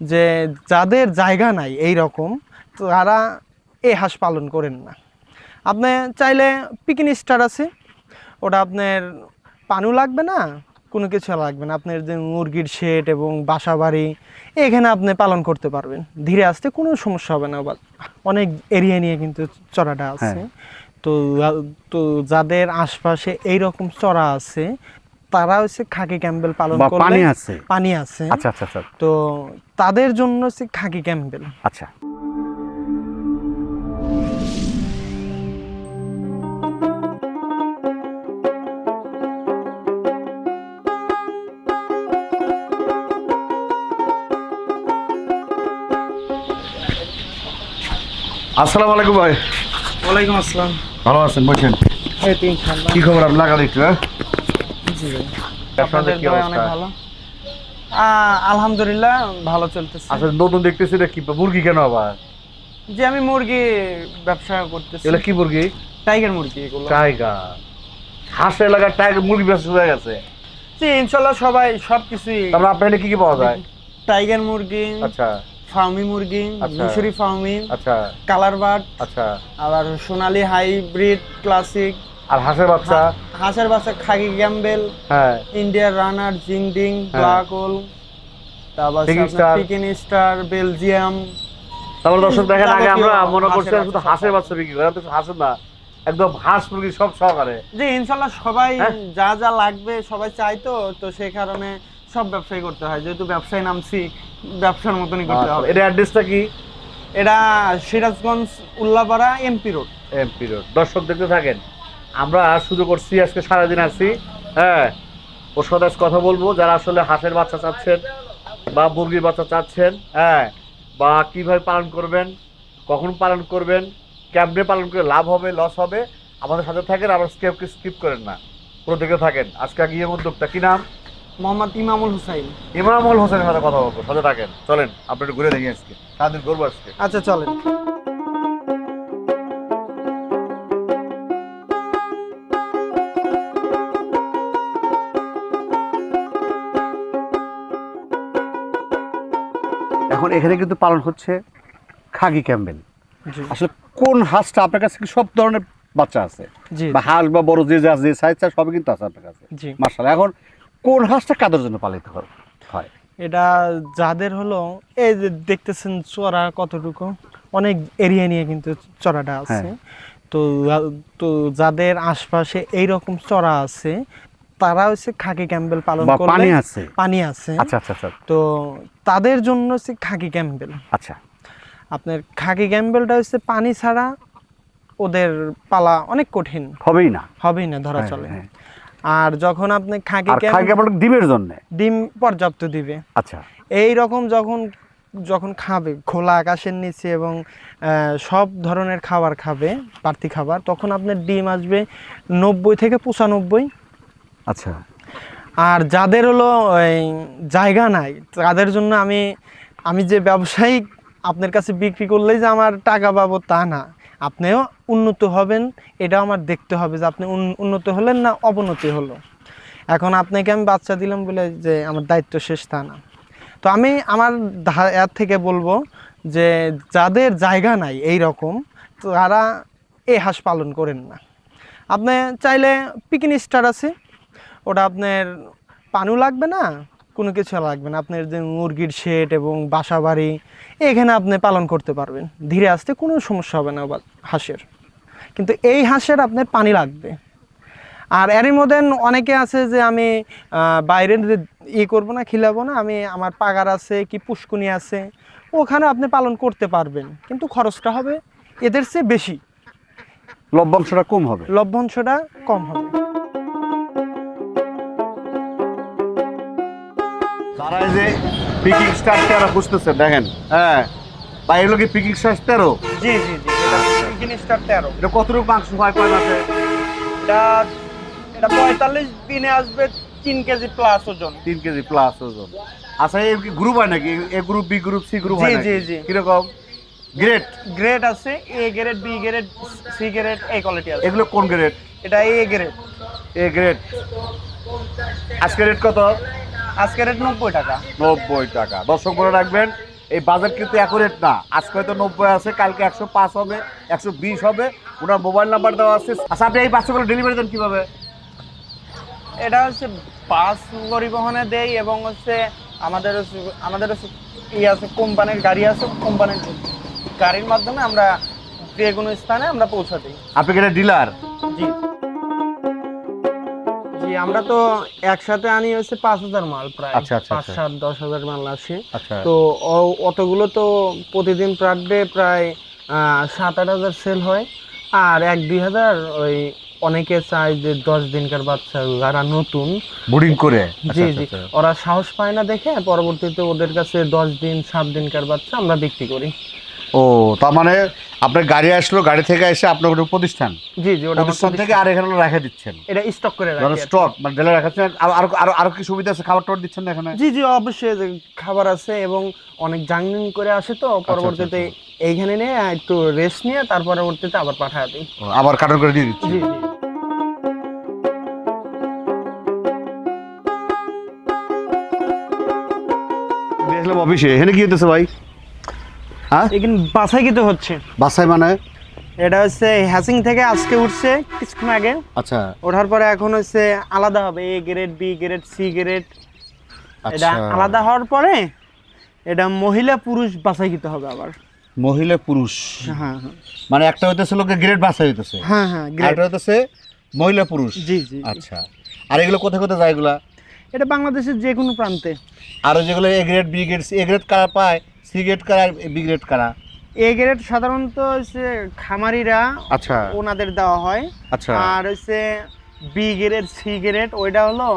যে যাদের জায়গা নাই এই রকম তারা এই হাঁস পালন করেন না। আপনি চাইলে পিকনিক স্টার আছে ওটা আপনার পানু লাগবে না কোনো কিছু লাগবে না। আপনার যে মুরগির শেড এবং বাসা বাড়ি এখানে আপনি পালন করতে পারবেন। ধীরে আসতে কোনো সমস্যা হবে না অনেক এরিয়া নিয়ে কিন্তু চড়াটা আছে। তো তো যাদের আশপাশে এই রকম চড়া আছে তারা হচ্ছে খাকি ক্যাম্বেল পালন বা করলে পানি আছে? পানি আছে। আচ্ছা আচ্ছা আচ্ছা। তো তাদের জন্য হচ্ছে খাকি ক্যাম্বেল আচ্ছা। আসসালামু আলাইকুম ভাই। ওয়ালাইকুম আসসালাম। ভালো আছেন বলছেন এই তো ইনশাআল্লাহ। কি খবর? আপনার লাগা একটু হ্যাঁ? জি। ভাই। আপনাদের আপনাদের অনেক ভালো। আলহামদুলিল্লাহ ভালো চলতেছে। আসলে নতুন দেখতেছি এটা কি মুরগি কেন আবার? যে আমি মুরগি ব্যবসা করতেছি। এগুলো কি মুরগি? টাইগার মুরগি এগুলো। টাইগার। হাঁস টাইগার মুরগি ব্যবসা হয়ে গেছে। জি ইনশাল্লাহ সবাই সবকিছুই তারপরে আপনার কি কি পাওয়া যায়? টাইগার মুরগি আচ্ছা। ফার্মি মুরগি আচ্ছা। মিশরি ফার্মি আচ্ছা। কালার বার্ড আচ্ছা। আবার সোনালি হাইব্রিড ক্লাসিক আর হাঁসের বাচ্চা? হাঁসের বাচ্চা খাকি গ্যাম্বেল হ্যাঁ। ইন্ডিয়ার রানার জিংডিং ব্ল্যাক হোল তারপর পিকিন স্টার বেলজিয়াম তারপরে দর্শক দেখেন আগে আমরা মনে করছি শুধু বাচ্চা। হাঁসের বাচ্চা বিক্রি করে তো হাঁসের না একদম হাঁস মুরগি সব সহকারে। জি ইনশাল্লাহ সবাই হ্যাঁ? যা যা লাগবে সবাই চাই তো তো সেই কারণে সব ব্যবসায় করতে হয় যেহেতু ব্যবসায় নামছি ব্যবসার মতনই করতে হবে। এটা অ্যাড্রেসটা কি? এটা Sirajganj Ullapara MP road. MP road. দর্শক দেখতে থাকেন আমরা শুরু করছি আজকে সারাদিন আছি। হ্যাঁ ওর সাথে কথা বলব যারা আসলে হাঁসের বাচ্চা চাচ্ছেন বা মুরগির বাচ্চা চাচ্ছেন হ্যাঁ বা কীভাবে পালন করবেন কখন পালন করবেন কেমনে পালন করে লাভ হবে লস হবে আমাদের সাথে থাকেন আবার স্কিপ স্কিপ করেন না। পুরো দেখে থাকেন। আজকে গিয়ে উদ্যোক্তা কি নাম? মোহাম্মদ ইমামুল হুসাইন। ইমরামুল হোসেনের সাথে কথা বলব সাথে থাকেন। চলেন আপনি একটু ঘুরে দেখি আজকে। সারাদিন করব আজকে। আচ্ছা চলেন। এখন এখানে কিন্তু পালন হচ্ছে খাগি ক্যাম্বেল আসলে কোন হাঁসটা আপনার কাছে সব ধরনের বাচ্চা আছে? বা হাঁস বা বড় যে যা যে সাইজ সবই কিন্তু আছে আপনার কাছে? মার্শাল এখন কোন হাঁসটা কাদের জন্য পালিত হয় হয়? এটা যাদের হলো এই যে দেখতেছেন চড়া কতটুকু? অনেক এরিয়া নিয়ে কিন্তু চড়াটা আছে। হ্যাঁ। তো তো যাদের আশপাশে এইরকম চড়া আছে তারা হচ্ছে খাকি ক্যাম্বেল পালন করে পানি আছে? পানি আছে। আচ্ছা আচ্ছা আচ্ছা। তো তাদের জন্য হচ্ছে খাকি ক্যাম্বেল আচ্ছা। আপনার খাকি ক্যাম্বেলটা হচ্ছে পানি ছাড়া ওদের পালা অনেক কঠিন। হবেই না। হবেই না ধরা হ্যাঁ, চলে। হ্যাঁ। আর যখন আপনি খাকি ক্যাম্বেল ডিমের জন্য? ডিম পর্যাপ্ত দিবে। আচ্ছা। এই রকম যখন যখন খাবে খোলা আকাশের নিচে এবং আহ, সব ধরনের খাবার খাবে বাড়তি খাবার তখন আপনার ডিম আসবে নব্বই থেকে পঁচানব্বই আচ্ছা। আর যাদের হলো জায়গা নাই, তাদের জন্য আমি আমি যে ব্যবসায়িক আপনার কাছে বিক্রি করলেই যে আমার টাকা পাবো তা না। আপনিও উন্নত হবেন এটা আমার দেখতে হবে যে আপনি উন- উন্নত হলেন না অবনতি হলো। এখন আপনাকে আমি বাচ্চা দিলাম বলে যে আমার দায়িত্ব শেষ তা না। তো আমি আমার এর থেকে বলব যে যাদের জায়গা নাই এই রকম তারা এই হাঁস পালন করেন না। আপনি চাইলে পিকনিক স্টার আছে ওটা আপনার পানও লাগবে না? কোনো কিছু লাগবে না। আপনার যে মুরগির শেড এবং বাসা বাড়ি এখানে আপনি পালন করতে পারবেন। ধীরে আসতে কোনো সমস্যা হবে না হাঁসের। কিন্তু এই হাঁসের আপনার পানি লাগবে। আর এরই মধ্যে অনেকে আছে যে আমি আহ, বাইরের ই করব না খিলাবো না আমি আমার পাগার আছে কি পুষ্কুনি আছে ওখানে আপনি পালন করতে পারবেন। কিন্তু খরচটা হবে এদের চেয়ে বেশি। লভ্যাংশটা কম হবে। লভ্যাংশটা কম হবে। এই যে পিকিং স্টার তেরো খুঁজতেছে দেখেন। হ্যাঁ বা এগুলো কি পিকিং স্টার তেরো? জি জি জি এটা জিনিসটার তেরো। এটা কতটুকু মাংস হয় কয় মাসে? এটা এটা পঁয়তাল্লিশ দিনে আসবে তিন কেজি প্লাস ওজন। তিন কেজি প্লাস ওজন। আচ্ছা এই কি গ্রুপ হয় নাকি? A group B group C group হয় জি, জি। কীরকম? গ্রেড গ্রেড আছে A grade B grade C grade এই কোয়ালিটি আছে। এগুলো কোন গ্রেড এটা এ গ্রেড এ গ্রেড আজকে রেট কত? আজকে রেট নব্বই টাকা। নব্বই টাকা। দর্শক মনে রাখবেন এই বাজার কিন্তু অ্যাকুরেট না। আজকে হয়তো নব্বই আছে কালকে একশো পাঁচ হবে একশো বিশ হবে। ওনার মোবাইল নাম্বার দেওয়া আছে। আচ্ছা আপনি এই বাচ্চাগুলো ডেলিভারি দেন কীভাবে? এটা হচ্ছে বাস পরিবহনে দেই এবং হচ্ছে আমাদের আমাদের ই আছে কোম্পানির গাড়ি আছে কোম্পানির গাড়ির মাধ্যমে আমরা যে কোনো স্থানে আমরা পৌঁছা দিই। আপনি কি ডিলার জি। জি আমরা তো একসাথে আনি হচ্ছে পাঁচ হাজার মাল প্রায়। আচ্ছা, আচ্ছা, পাঁচ আচ্ছা। সাত দশ হাজার মাল আসে তো অতগুলো তো প্রতিদিন পার ডে প্রায় সাত আট হাজার সেল হয়। আর এক দুই হাজার ওই অনেকে চায় যে দশ দিনকার বাচ্চা যারা নতুন। বোর্ডিং করে। জি জি। ওরা সাহস পায় না দেখে পরবর্তীতে ওদের কাছে দশ দিন সাত দিনকার বাচ্চা আমরা বিক্রি করি। ও তার মানে আপনার গাড়ি আসলো গাড়ি থেকে এসে আপনার কোনো প্রতিষ্ঠান? জি জি ওটা প্রতিষ্ঠান থেকে আর এখানে রেখে দিচ্ছেন? এটা স্টক করে রাখি ধরো স্টক মানে ডেলে রাখাচ্ছেন। আর আরও আরও কি সুবিধা আছে? খাবার টাবার দিচ্ছেন এখানে? জি জি অবশ্যই খাবার আছে এবং অনেক জার্নিং করে আসে তো পরবর্তীতে এইখানে নিয়ে একটু রেস্ট নিয়ে তার পরবর্তীতে আবার পাঠায় দিই। আবার কাটার করে দিয়ে দিচ্ছি জি জি। দেখলাম অফিসে এখানে কি হতেছে ভাই? হ্যাঁ? এখানে বাছাই কিন্তু হচ্ছে। বাসায় মানে? এটা হচ্ছে হ্যাসিং থেকে আজকে উঠছে কিছুক্ষণ আগে। আচ্ছা। ওঠার পরে এখন হচ্ছে আলাদা হবে A grade B grade C grade এটা আচ্ছা। আলাদা হওয়ার পরে এটা মহিলা পুরুষ বাছাইকৃত হবে আবার। মহিলা পুরুষ। হ্যাঁ হ্যাঁ। মানে একটা হইতেছে লোকে গ্রেড বাসা হইতেছে। হ্যাঁ হ্যাঁ গ্রেড একটা হইতেছে মহিলা পুরুষ। জি জি জি। আচ্ছা। আর এগুলো কোথায় কোথায় যায় এগুলা? এটা বাংলাদেশের যে কোনো প্রান্তে। আর যেগুলো A grade B grade A grade কারা পায়? সি গ্রেড কারা বি গ্রেড কারা? এ গ্রেড সাধারণত হচ্ছে খামারিরা আচ্ছা। ওনাদের দেওয়া হয়। আচ্ছা। আর হচ্ছে বি গ্রেড সি গ্রেড ওইটা হলো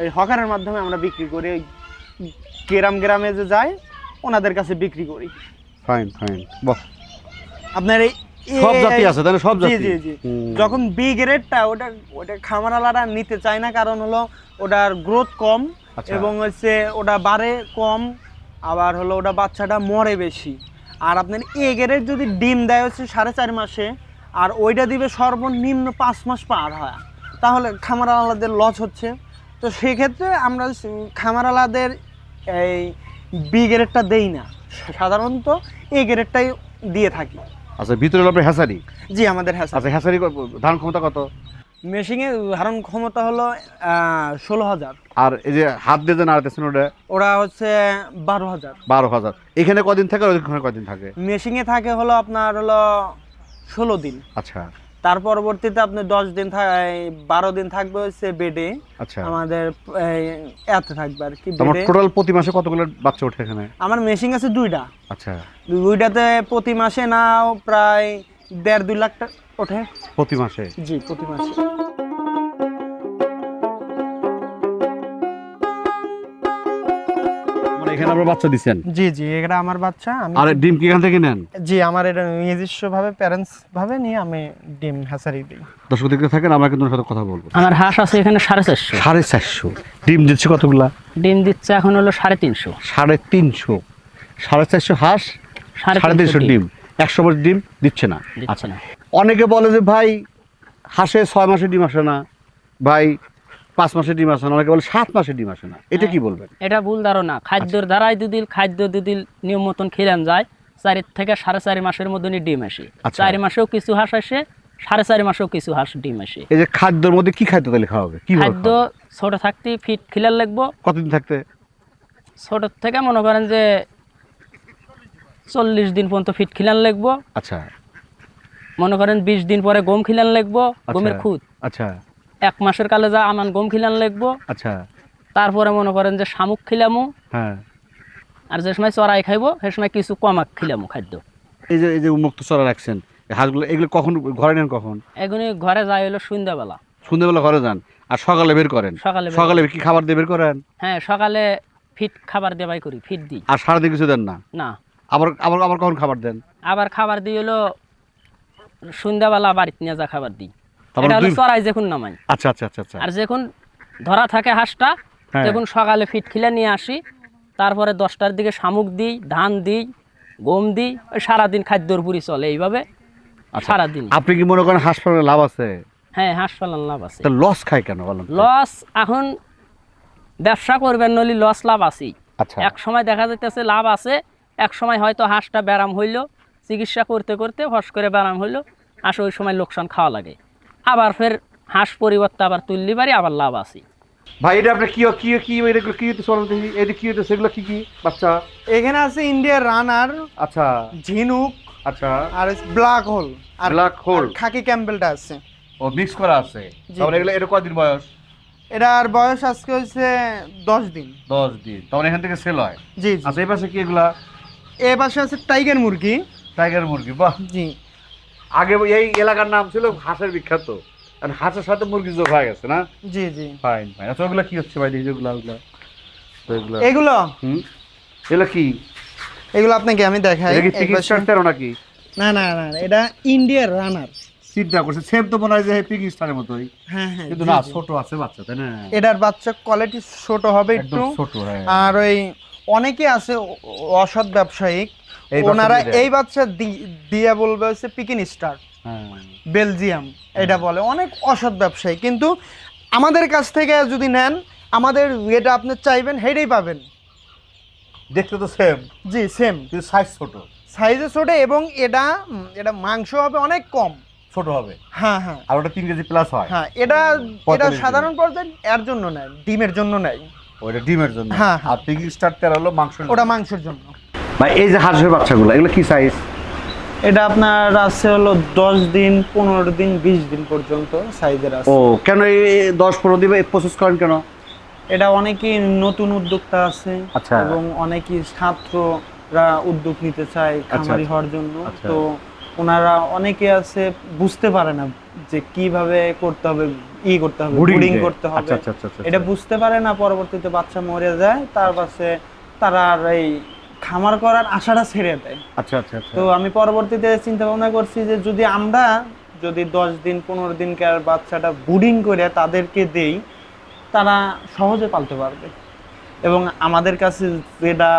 ওই হকারের মাধ্যমে আমরা বিক্রি করি। ওই গ্রাম গ্রামে যে যায় ওনাদের কাছে বিক্রি করি। ফাইন ফাইন বাহ। আপনার এই সব জাতি আছে তাহলে সব জাতি। জি জি। যখন বি গ্রেডটা ওটা ওটা খামারালারা নিতে চায় না কারণ হলো ওটার গ্রোথ কম আচ্ছা। এবং হচ্ছে ওটা বাড়ে কম। আবার হলো ওটা বাচ্চাটা মরে বেশি। আর আপনার এ গ্রেড যদি ডিম দেয় হচ্ছে সাড়ে চার মাসে আর ওইটা দিবে সর্বনিম্ন পাঁচ মাস পার হয়। তাহলে খামার খামারালাদের লস হচ্ছে। তো সেক্ষেত্রে আমরা স- খামারালাদের এই বি গ্রেডটা দেই না। সাধারণত এ গ্রেডটাই দিয়ে থাকি। আচ্ছা ভিতরে আপনার হ্যাসারি জি আমাদের হ্যাঁ আচ্ছা হ্যাসারি ধান ক্ষমতা কত? মেশিনে ধারণ ক্ষমতা হলো ষোলো হাজার। আর এই যে হাত দিয়ে যে নাড়াতেছেন ওটা? ওরা হচ্ছে বারো হাজার। বারো হাজার। এখানে কদিন থাকে ওইখানে কদিন থাকে? মেশিনে থাকে হলো আপনার হলো ষোলো দিন। আচ্ছা। তার পরবর্তীতে আপনি দশ দিন বারো দিন থাকবে হচ্ছে বেডে আচ্ছা। আমাদের এতে থাকবে আর কি তোমার টোটাল প্রতি মাসে কতগুলো বাচ্চা ওঠে এখানে? আমার মেশিন আছে দুইটা। আচ্ছা। দুইটাতে প্রতি মাসে নাও প্রায় দেড় দুই লাখ টাকা ওঠে? প্রতি মাসে। জি প্রতি মাসে। এখানে আপনার বাচ্চা দিচ্ছেন জি জি এটা আমার বাচ্চা আমি আর ডিম কি এখান থেকে নেন? জি আমার এটা নিজস্ব ভাবে প্যারেন্টস ভাবে নিয়ে আমি ডিম হ্যাসারি দিই। দর্শক দেখতে থাকেন আমরা কিন্তু সাথে কথা বলব। আমার হাঁস আছে এখানে সাড়ে চারশো। সাড়ে চারশো। ডিম দিচ্ছে কতগুলা? ডিম দিচ্ছে এখন হলো সাড়ে তিনশো। সাড়ে তিনশো। সাড়ে চারশো হাঁস সাড়ে তিনশো ডিম। একশো বছর ডিম দিচ্ছে না। আচ্ছা না। অনেকে বলে যে ভাই হাঁসে ছয় মাসে ডিম আসে না ভাই পাঁচ মাসে ডিম আসে না অনেকে বলে সাত মাসে ডিম আসে না। এটা কি বলবেন? এটা ভুল ধারণা। খাদ্যর দ্বারাই দুদিল খাদ্য দুদিল নিয়ম মতন খেলাম যায় চারি থেকে সাড়ে চারি মাসের মধ্যে ডিম আসে। আচ্ছা। চারি মাসেও কিছু হাঁস আসে সাড়ে চারি মাসেও কিছু হাঁস ডিম আসে। এই যে খাদ্যের মধ্যে কি খাদ্য তাহলে খাওয়াবে কি খাদ্য ছোট থাকতে ফিট খিলার লাগবো। কতদিন থাকতে? ছোট থেকে মনে করেন যে চল্লিশ দিন পর্যন্ত ফিট খিলান লাগবো। আচ্ছা। মনে করেন বিশ দিন পরে গম খিলান লাগবো গমের আচ্ছা। খুদ আচ্ছা। এক মাসের কালে যা আমান গম খিলান লাগবো। আচ্ছা। তারপরে মনে করেন যে শামুক খিলামু। হ্যাঁ। আর যে সময় চড়াই খাইবো সে সময় কিছু কমাক খিলামু খাদ্য। এই যে এই যে উন্মুক্ত চড়া রাখছেন হাঁসগুলো এগুলো কখন ঘরে নেন কখন? এগুলি ঘরে যায় হলো সন্ধ্যাবেলা। সন্ধ্যেবেলা ঘরে যান আর সকালে বের করেন? সকালে সকালে কি খাবার দিয়ে বের করেন? হ্যাঁ সকালে ফিট খাবার দেবাই করি ফিট দিই। আর সারাদিন কিছু দেন না? না। আবার আবার আবার কখন খাবার দেন? আবার খাবার দিই হলো সন্ধ্যাবেলা বাড়িতে নিয়ে যা খাবার দিই। এটা হলো চড়াই যখন নামাই। আচ্ছা আচ্ছা আচ্ছা আচ্ছা। আর যখন ধরা থাকে হাঁসটা হ্যাঁ। তখন সকালে ফিট খিলে নিয়ে আসি। তারপরে দশটার দিকে শামুক দিই ধান দিই গম দিই সারাদিন খাদ্যর পুরি চলে এইভাবে আচ্ছা। সারাদিন আপনি কি মনে করেন হাঁস পালনে লাভ আছে? হ্যাঁ হাঁস পালন লাভ আছে। লস খায় কেন বলেন লস এখন ব্যবসা করবেন নলি লস লাভ আছেই। আচ্ছা। এক সময় দেখা যাইতেছে লাভ আছে এক সময় হয়তো হাঁসটা ব্যারাম হইল চিকিৎসা করতে করতে হস করে ব্যারাম হইল আসে ওই সময় লোকসান খাওয়া লাগে। আবার ফের হাঁস পরিবর্তে আবার তুললি পারি আবার লাভ আছে। ভাই এটা আপনার কি কি কি এগুলো কি দেখি এটা কি কি কি? বাচ্চা? এখানে আছে ইন্ডিয়ার রানার আচ্ছা। ঝিনুক আচ্ছা। আর ব্ল্যাক হোল। আর ব্ল্যাক হোল। খাকি ক্যাম্পেলটা আছে। ও মিক্স করা আছে? তাহলে এগুলো এটা কদিন বয়স? এটার বয়স আজকে হচ্ছে দশ দিন। দশ দিন। তখন এখান থেকে সেল হয়? জি জি। আচ্ছা এই পাশে কি এগুলা? এ পাশে আছে টাইগার মুরগি। টাইগার মুরগি বাহ। জি। আগে এই এলাকার নাম ছিল হাঁসের বিখ্যাত। আর হাঁসের সাথে মুরগি যোগ হয়ে গেছে না? জি জি। ফাইন ফাইন আচ্ছা ওগুলা কি হচ্ছে ভাই দেখি ওগুলা? এগুলা এগুলো? হুম? এগুলো কি? এগুলো আপনাকে আমি দেখাই। এটা নাকি? না না না এটা ইন্ডিয়ার রানার চিন্তা করছে। সেম তো মনে হয় যে পিকিং স্টারের মতোই। হ্যাঁ হ্যাঁ কিন্তু না ছোট আছে বাচ্চা তাই না? এটার বাচ্চা কোয়ালিটি ছোট হবে একটু। ছোট হ্যাঁ। আর ওই অনেকে আছে অসৎ ব্যবসায়িক। ওনারা এই বাচ্চা দিয়ে বলবে হচ্ছে পিকিন স্টার হ্যাঁ। বেলজিয়াম এটা বলে। অনেক অসৎ ব্যবসায়ী। কিন্তু আমাদের কাছ থেকে যদি নেন আমাদের এটা আপনি চাইবেন হেডেই পাবেন। দেখতে তো সেম জি সেম কিন্তু সাইজ ছোট। সাইজে ছোট এবং এটা এটা মাংস হবে অনেক কম। ছোট হবে। হ্যাঁ হ্যাঁ। আর ওটা তিন কেজি প্লাস হয়। হ্যাঁ এটা এটা সাধারণ পর্যায়ে এর জন্য নেয় ডিমের জন্য নেয়। ওটা ডিমের জন্য। হ্যাঁ, হ্যাঁ। আর পিকিং স্টার তেরো হলো মাংস ওটা মাংসের জন্য। ভাই এই যে হাঁসের বাচ্চাগুলো এগুলো কি সাইজ এটা আপনার আছে হলো দশ দিন পনেরো দিন বিশ দিন পর্যন্ত সাইজের আছে। ও কেন এই দশ পনেরো দিবে প্রসেস করেন কেন? এটা অনেকেই নতুন উদ্যোক্তা আছে আচ্ছা। এবং অনেকেই ছাত্ররা উদ্যোগ নিতে চায় খামারি হওয়ার জন্য। আচ্ছা। তো ওনারা অনেকে আছে বুঝতে পারে না যে কীভাবে করতে হবে ই করতে হবে ব্রিডিং করতে হবে। আচ্ছা, আচ্ছা, আচ্ছা, আচ্ছা। এটা বুঝতে পারে না পরবর্তীতে বাচ্চা মরে যায় তার পাশে তারা আর এই খামার করার আশাটা ছেড়ে দেয়। আচ্ছা আচ্ছা আচ্ছা। তো আমি পরবর্তীতে চিন্তা ভাবনা করছি যে যদি আমরা যদি দশ দিন পনেরো দিনকার বাচ্চাটা বুডিং করে তাদেরকে দেই তারা সহজে পালতে পারবে। এবং আমাদের কাছে যেটা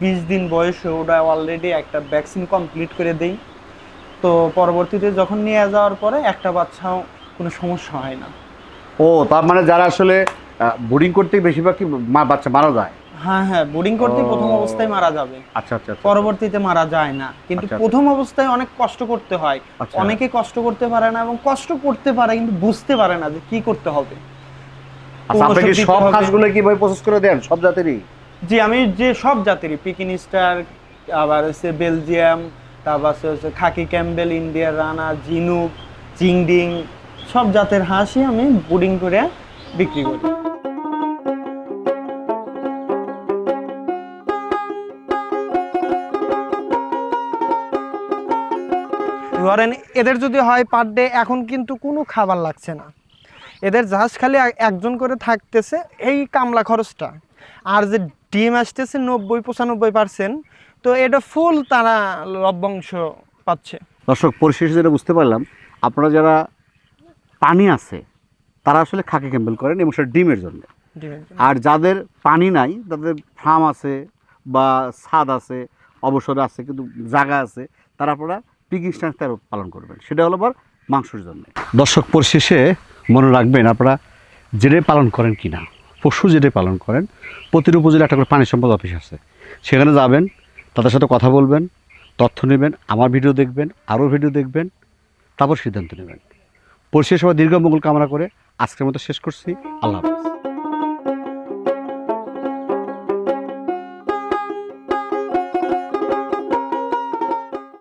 বিশ দিন বয়সে ওটা অলরেডি একটা ভ্যাকসিন কমপ্লিট করে দেই। তো পরবর্তীতে যখন নিয়ে যাওয়ার পরে একটা বাচ্চাও কোনো সমস্যা হয় না। ও তার মানে যারা আসলে বোর্ডিং করতে বেশিরভাগ কি মা বাচ্চা মারা যায়। হ্যাঁ হ্যাঁ বোর্ডিং করতে প্রথম অবস্থায় মারা যাবে। আচ্ছা আচ্ছা আচ্ছা। পরবর্তীতে মারা যায় না। কিন্তু আচ্ছা, আচ্ছা। প্রথম অবস্থায় অনেক কষ্ট করতে হয়। অনেকে কষ্ট করতে পারে না এবং কষ্ট করতে পারে কিন্তু বুঝতে পারে না যে কি করতে হবে। আপনি কি সব হবে। কি ভাই প্রসেস করে দেন? সব জাতেরই? জি আমি যে সব জাতেরই। পিকিন স্টার আবার হচ্ছে বেলজিয়াম তারপর হচ্ছে খাকি ক্যাম্বেল ইন্ডিয়ার রানা জিনুক চিংডিং সব জাতের হাঁসই আমি বুডিং করে বিক্রি করি। ধরেন এদের যদি হয় পার ডে এখন কিন্তু কোনো খাবার লাগছে না। এদের জাহাজ খালি একজন করে থাকতেছে এই কামলা খরচটা। আর যে ডিম আসতেছে নব্বই পঁচানব্বই পার্সেন্ট তো এটা ফুল তারা লভ্যাংশ পাচ্ছে। দর্শক পরিশেষে যেটা বুঝতে পারলাম আপনারা যারা পানি আছে তারা আসলে খাকি ক্যাম্পেল করেন এবং সেটা ডিমের জন্য। আর যাদের পানি নাই তাদের ফার্ম আছে বা ছাদ আছে অবসর আছে কিন্তু জায়গা আছে তারা আপনারা পিকিং স্ট্যান্ড তেরো পালন করবেন। সেটা হলো আবার মাংসের জন্য। দর্শক পরিশেষে মনে রাখবেন আপনারা যেটাই পালন করেন কি না পশু যেটাই পালন করেন, প্রতিটি উপজেলা একটা করে পানি সম্পদ অফিস আছে। সেখানে যাবেন, তাদের সাথে কথা বলবেন, তথ্য নেবেন, আমার ভিডিও দেখবেন, আরও ভিডিও দেখবেন, তারপর সিদ্ধান্ত নেবেন। পরিশেষে সবাই দীর্ঘ মঙ্গল কামনা করে আজকের মতো শেষ করছি। আল্লাহ হাফেজ।